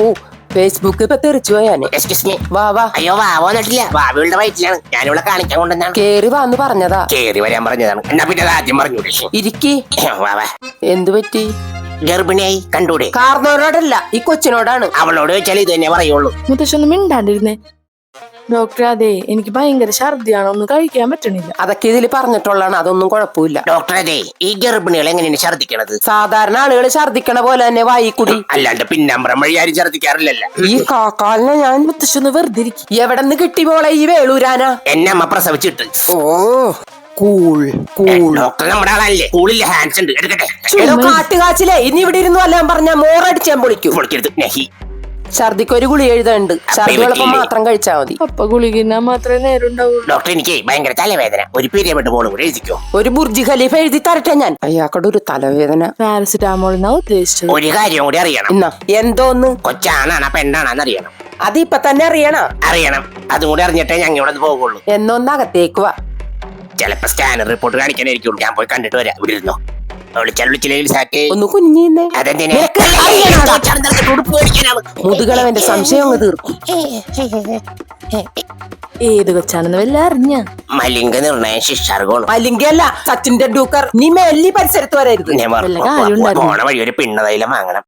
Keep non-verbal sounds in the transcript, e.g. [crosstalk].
ഓ Facebook ഇപ്പൊ തെറിച്ചു പോയാനെ excuse me വാ വാ. അയ്യോ വാ വന്നിട്ടില്ല. വാവിയുടെ വയറ്റിലാണ്. ഞാനിവിടെ കാണിക്കാൻ കൊണ്ടുവന്നാണ് കേറി വാന്ന് പറഞ്ഞതാ. കേറി വരാൻ പറഞ്ഞതാണ്. എന്നാ പിന്നെ അത് ആദ്യം പറഞ്ഞു ഇരിക്കി. [clears throat] വാ വാ. എന്തു പറ്റി? ഗർഭിണിയായി. കണ്ടൂടെ? കാർന്നവരോടല്ല ഈ കൊച്ചിനോടാണ്. അവളോട് ചോദിച്ചാൽ ഇത് തന്നെ പറയുള്ളൂ. മുത്തശ്ശൊന്നും മിണ്ടാണ്ടിരുന്നേ. ഡോക്ടർ അതെ എനിക്ക് ഭയങ്കര ഛർദിയാണ് ഒന്നും കഴിക്കാൻ പറ്റണില്ല. അതൊക്കെ ഇതിൽ പറഞ്ഞിട്ടുള്ളതാണ് അതൊന്നും കുഴപ്പമില്ല. ഡോക്ടറെ അതെ ഈ ഗർഭിണികൾ എങ്ങനെയാണ് ഛർദിക്കണത്? സാധാരണ ആളുകൾ ഛർദിക്കണ പോലെ തന്നെ വായിക്കുടി. അല്ലാണ്ട് പിന്നമ്പറം വഴി ആരും ഛർദിക്കാറില്ലല്ലോ. ഈ കാക്കാലിനെ ഞാൻ മുത്തശ്ശൊന്ന് വെറുതെ ഇരിക്കും. എവിടെ നിന്ന് കിട്ടി പോളെ ഈ വേളൂരാനാ? എന്നെ അമ്മ പ്രസവിച്ചിട്ട്. ഓ കൂൾ കൂൾ. ഡോക്ടർ നമ്മുടെ ആളല്ലേ? കൂളില്ല ഹാൻഡ്സ് ഉണ്ട്. എടുക്കട്ടെ. എടോ കാട്ടുകാച്ചിലേ ഇനി ഇവിടെ ഇരുന്നു അല്ല പറഞ്ഞ മോറടിച്ചാൻ പൊളിക്കും. പൊളിക്കരുത്. നഹി. ഛർദിക്ക് ഒരു ഗുളി എഴുതണ്ട് ഛർദി മാത്രം കഴിച്ചാൽ മതി. അപ്പൊ ഗുളികിന്നാ മാത്രമേ നേരം ഉണ്ടാവുള്ളൂ ഡോക്ടർ എനിക്ക് ഭയങ്കര തലവേദന. ഒരു പീരിയഡ് മോളും കൂടെ എഴുതിക്കോ? ഒരു ബുർജി ഖലീഫ എഴുതി തരട്ടെ ഞാൻ. അയാൾക്കടെ ഒരു തലവേദന. പാരസിറ്റാമോൾ എന്നാ ഉദ്ദേശിച്ചത്. ഒരു കാര്യം കൂടി അറിയണം. എന്നാ എന്തോന്ന്? കൊച്ചാണാണ് പെണ്ണാണെന്ന് അറിയണം. അത് ഇപ്പൊ തന്നെ അറിയണ? അറിയണം. അതും കൂടി അറിഞ്ഞിട്ടേ ഞങ്ങൾ ഇവിടെ നിന്ന് പോകുള്ളൂ എന്നൊന്നകത്തേക്ക് വാ. ചിലപ്പോ സ്കാനർ റിപ്പോർട്ട് കാണിക്കാനായിരിക്കും ഞാൻ പോയി കണ്ടിട്ട് വരാം. ഇവിടെ ഇരുന്നോ. വിളിച്ചാൽ വിളിച്ചില്ലെങ്കിൽ സാറ്റേ ഒന്ന് കുഞ്ഞിന്നേ അതെന്തിനാ? കൊച്ചാണ് നിനക്ക് മുതുകളവന്റെ സംശയം അങ്ങ് തീർക്കും. ഏത് കൊച്ചാണെന്ന് വല്ല അറിഞ്ഞ? മലിംഗ നിർണയ ശിക്ഷാർഗോളം മലിംഗ അല്ല സച്ചിൻ ടെണ്ടുൽക്കർ നീ മെല്ലി പരിസരത്ത് വരരുത്. പോണ വഴി ഒരു പിണ്ണതൈലം വാങ്ങണം.